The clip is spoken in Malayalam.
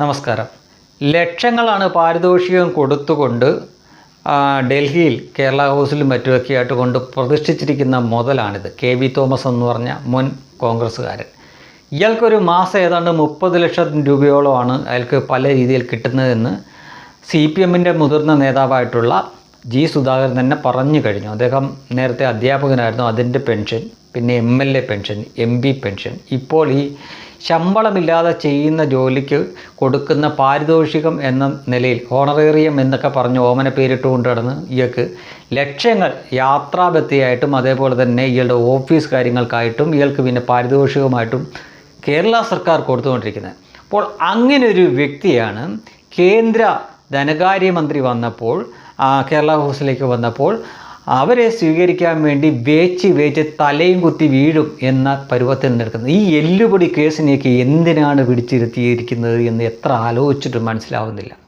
നമസ്കാരം. ലക്ഷങ്ങളാണ് പാരിതോഷികം കൊടുത്തുകൊണ്ട് ഡൽഹിയിൽ കേരള ഹൗസിലും മറ്റുമൊക്കെ ആയിട്ട് കൊണ്ട് പ്രതിഷ്ഠിച്ചിരിക്കുന്ന മുതലാണിത്. കെ വി തോമസ് എന്ന് പറഞ്ഞ മുൻ കോൺഗ്രസ്സുകാരൻ. ഇയാൾക്കൊരു മാസം ഏതാണ്ട് മുപ്പത് ലക്ഷം രൂപയോളമാണ് അയാൾക്ക് പല രീതിയിൽ കിട്ടുന്നതെന്ന് സി പി എമ്മിന്റെ മുതിർന്ന നേതാവായിട്ടുള്ള ജി സുധാകരൻ തന്നെ പറഞ്ഞു കഴിഞ്ഞു. അദ്ദേഹം നേരത്തെ അധ്യാപകനായിരുന്നു അതിന്റെ പെൻഷൻ. പിന്നെ M L A pension M P pension ഇപ്പോൾ ഈ ശമ്പളമില്ലാതെ ചെയ്യുന്ന ജോലിക്ക് കൊടുക്കുന്ന പാരിതോഷികം എന്ന നിലയിൽ ഓണറേറിയം എന്നൊക്കെ പറഞ്ഞ് ഓമന പേരിട്ട് കൊണ്ട് നടന്ന് ഇയാൾക്ക് ലക്ഷ്യങ്ങൾ യാത്രാബത്തിയായിട്ടും അതേപോലെ തന്നെ ഇയാളുടെ ഓഫീസ് കാര്യങ്ങൾക്കായിട്ടും ഇയാൾക്ക് പിന്നെ പാരിതോഷികമായിട്ടും കേരള സർക്കാർ കൊടുത്തുകൊണ്ടിരിക്കുന്നത്. അപ്പോൾ അങ്ങനെ ഒരു വ്യക്തിയാണ് കേന്ദ്ര ധനകാര്യമന്ത്രി വന്നപ്പോൾ കേരള ഹൗസിലേക്ക് വന്നപ്പോൾ അവരെ സ്വീകരിക്കാൻ വേണ്ടി വേച്ച് വേച്ച് തലയും കുത്തി വീഴും എന്ന പരുവത്തിൽ നിൽക്കുന്നത്. ഈ എല്ലുപൊടി കേസിനെയൊക്കെ എന്തിനാണ് പിടിച്ചിരുത്തിയിരിക്കുന്നത് എന്ന് എത്ര ആലോചിച്ചിട്ടും മനസ്സിലാവുന്നില്ല.